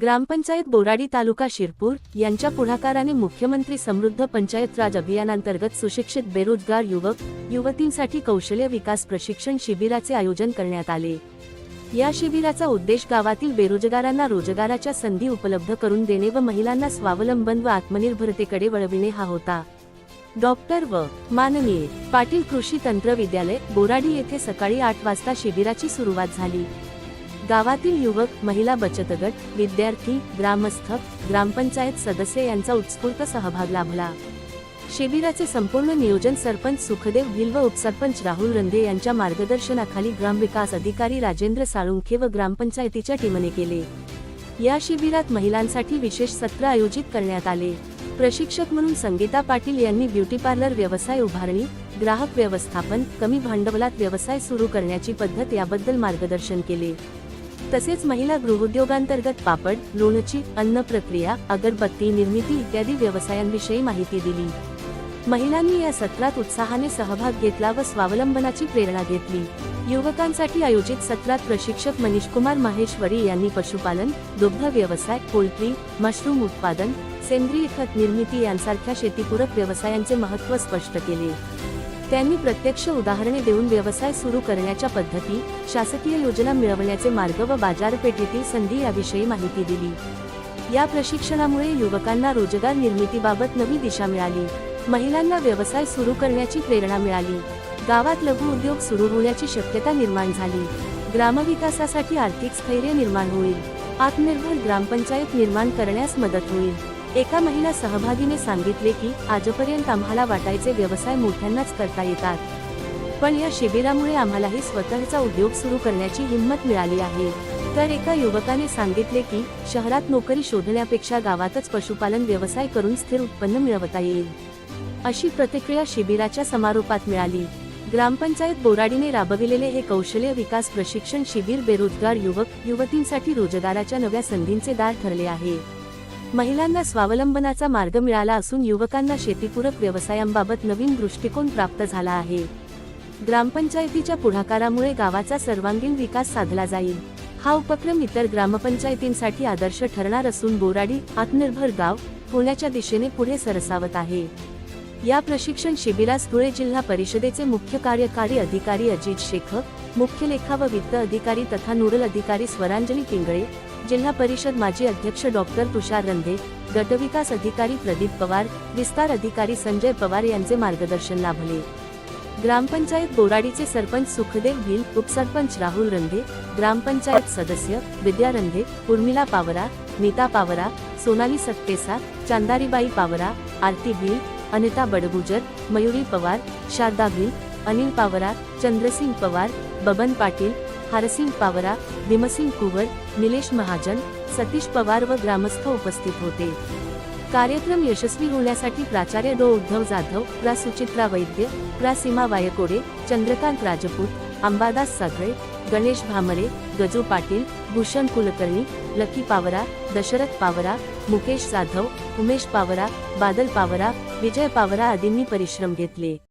ग्रामपंचायत बोराडी तालुका शिरपूर यांच्या पुढाकाराने मुख्यमंत्री समृद्ध पंचायत राज अभियानांतर्गत सुशिक्षित बेरोजगार युवक युवतींसाठी कौशल्य विकास प्रशिक्षण शिबिराचे आयोजन करण्यात आले. या शिबिराचा उद्देश गावातील बेरोजगारांना रोजगाराच्या संधी उपलब्ध करून देणे व महिलांना स्वावलंबन व आत्मनिर्भरतेकडे वळविणे हा होता. डॉक्टर व माननीय पाटील कृषी तंत्र विद्यालय बोराडी येथे सकाळी आठ वाजता शिबिराची सुरुवात झाली. गावातील युवक महिला बचत गट विद्यार्थी ग्रामस्थ ग्रामपंचायत सदस्य यांचा उत्स्फूर्त सहभाग लाभला. शिबिराचे संपूर्ण नियोजन सरपंच सुखदेव भिल व उपसरपंच राहुल रंधे यांच्या मार्गदर्शनाखाली ग्रामविकास अधिकारी राजेंद्र साळुंखे व ग्रामपंचायतीच्या टीमने केले. या शिबिरात महिलांसाठी विशेष सत्र आयोजित करण्यात आले. प्रशिक्षक म्हणून संगीता पाटील यांनी ब्युटी पार्लर व्यवसाय उभारणी ग्राहक व्यवस्थापन कमी भांडवलात व्यवसाय सुरू करण्याची पद्धत याबद्दल मार्गदर्शन केले. तसेच महिला गृहोद्योगांतर्गत पापड लोणची अन्न प्रक्रिया अगरबत्ती निर्मिती इत्यादी व्यवसायांविषयी माहिती दिली. महिलांनी या सत्रात उत्साहाने सहभाग घेतला व स्वावलंबनाची प्रेरणा घेतली. युवकांसाठी आयोजित सत्रात प्रशिक्षक मनीषकुमार माहेश्वरी यांनी पशुपालन दुग्ध व्यवसाय पोल्ट्री मशरूम उत्पादन सेंद्रिय खत निर्मिती यांसारख्या शेतीपूरक व्यवसायांचे महत्त्व स्पष्ट केले. त्यांनी प्रत्यक्ष उदाहरणे देऊन व्यवसाय सुरू करण्याच्या पद्धती शासकीय योजना मिळवण्याचे मार्ग व बाजारपेठेतील संधी याविषयी माहिती दिली. या प्रशिक्षणामुळे युवकांना रोजगार निर्मितीबाबत नवी दिशा मिळाली. महिलांना व्यवसाय सुरू करण्याची प्रेरणा मिळाली. गावात लघु उद्योग सुरू होण्याची शक्यता निर्माण झाली. ग्रामविकासासाठी आर्थिक स्थैर्य निर्माण होईल. आत्मनिर्भर ग्रामपंचायत निर्माण करण्यास मदत होईल. एका महिला सहभागीने सांगितले की आजपर्यंत आम्हाला वाटायचे व्यवसाय मोठ्यांनाच करता येतात. पण या शिबिरामुळे आम्हालाही स्वतःचा उद्योग सुरू करण्याची हिंमत मिळाली आहे. तर एका युवकाने सांगितले की शहरात नोकरी शोधण्यापेक्षा गावातच पशुपालन व्यवसाय करून स्थिर उत्पन्न मिळवता येईल. अशी प्रतिक्रिया शिबिराच्या समारोपात मिळाली. ग्रामपंचायत बोराडीने राबविलेले हे कौशल्य विकास प्रशिक्षण शिबिर बेरोजगार युवक युवतींसाठी रोजगाराच्या नव्या संधींचे दार ठरले आहे. महिलांना स्वावलंबनाचा मार्ग मिळाला असून युवकांना शेतीपूरक व्यवसायांबाबत नवीन दृष्टिकोन प्राप्त झाला आहे. ग्रामपंचायतीच्या पुढाकारामुळे गावाचा सर्वांगीण विकास साधला जाईल. हा उपक्रम इतर ग्रामपंचायतींसाठी आदर्श ठरणार असून बोराडी आत्मनिर्भर गाव होण्याच्या दिशेने पुढे सरसावत आहे. या प्रशिक्षण शिबिरास धुळे जिल्हा परिषदेचे मुख्य कार्यकारी अधिकारी अजित शेख मुख्य लेखा व वित्त अधिकारी तथा नोडल अधिकारी स्वरांजली पिंगळे जिल्हा परिषद माजी अध्यक्ष डॉक्टर तुषार रंधे गटविकास अधिकारी प्रदीप पवार विस्तार अधिकारी संजय पवार यांचे मार्गदर्शन लाभले. ग्रामपंचायत बोराडीचे सरपंच सुखदेव भिल उपसरपंच राहुल रंधे ग्रामपंचायत सदस्य विद्या रंधे उर्मिला पावरा नीता पावरा सोनाली सत्तेसा चांदारीबाई पावरा आरती भिल अनिता बडगुजर मयुरी पवार शारदा भिल अनिल पावरा चंद्रसिंग पवार बबन पाटील हरसिंग पावरा भीमसिंग कुवर निलेश महाजन सतीश पवार व ग्रामस्थ उपस्थित होते. कार्यक्रम यशस्वी होण्यासाठी प्राचार्य डो. उद्धव जाधव प्रा. सुचित्रा वैद्य प्रा. सीमा वायकोडे चंद्रकांत राजपूत अंबादास सागळे गणेश भामरे गजू पाटील भूषण कुलकर्णी लकी पावरा दशरथ पावरा मुकेश जाधव उमेश पावरा बादल पावरा विजय पावरा आदींनी परिश्रम घेतले.